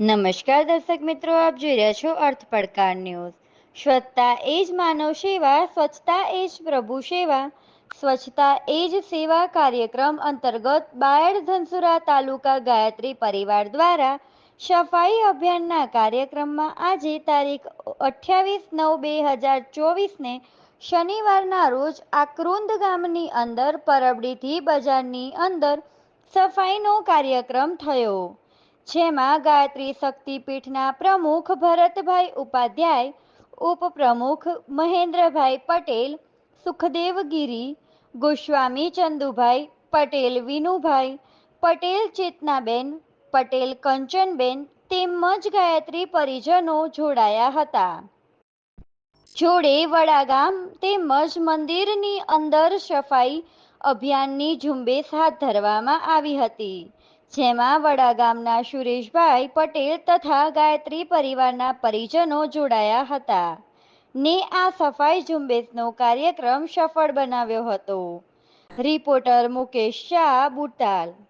નમસ્કાર દર્શક મિત્રો, આપ જોઈ રહ્યા છો અર્થ પડકાર ન્યૂઝ. સ્વચ્છતા એ જ માનવ સેવા, સ્વચ્છતા એ જ પ્રભુ સેવા. સ્વચ્છતા એ જ સેવા કાર્યક્રમ અંતર્ગત બાયડ ધનસુરા તાલુકા ગાયત્રી પરિવાર દ્વારા સફાઈ અભિયાનના કાર્યક્રમમાં આજે તારીખ અઠ્યાવીસ નવ બે હજાર ચોવીસને શનિવારના રોજ આકરુંદ ગામની અંદર પરબડીથી બજારની અંદર સફાઈનો કાર્યક્રમ થયો. જેમાં ગાયત્રી શક્તિપીઠના પ્રમુખ ભરતભાઈ ઉપાધ્યાય, ઉપપ્રમુખ મહેન્દ્રભાઈ પટેલ સુખદેવ ગોસ્વામી ચંદુભાઈ, પટેલ વિનુભાઈ, પટેલ ચેતનાબેન, પટેલ કંચનબેન તેમજ ગાયત્રી પરિજનો જોડાયા હતા. જોડે વડાગામ તેમજ મંદિરની અંદર સફાઈ અભિયાનની ઝુંબેશ હાથ ધરવામાં આવી હતી. જેમાં વડા ગામના સુરેશભાઈ પટેલ તથા ગાયત્રી પરિવારના પરિજનો જોડાયા હતા. ને આ સફાઈ ઝુંબેશનો કાર્યક્રમ સફળ બનાવ્યો હતો. રિપોર્ટર મુકેશ શાહ, બુટાલ.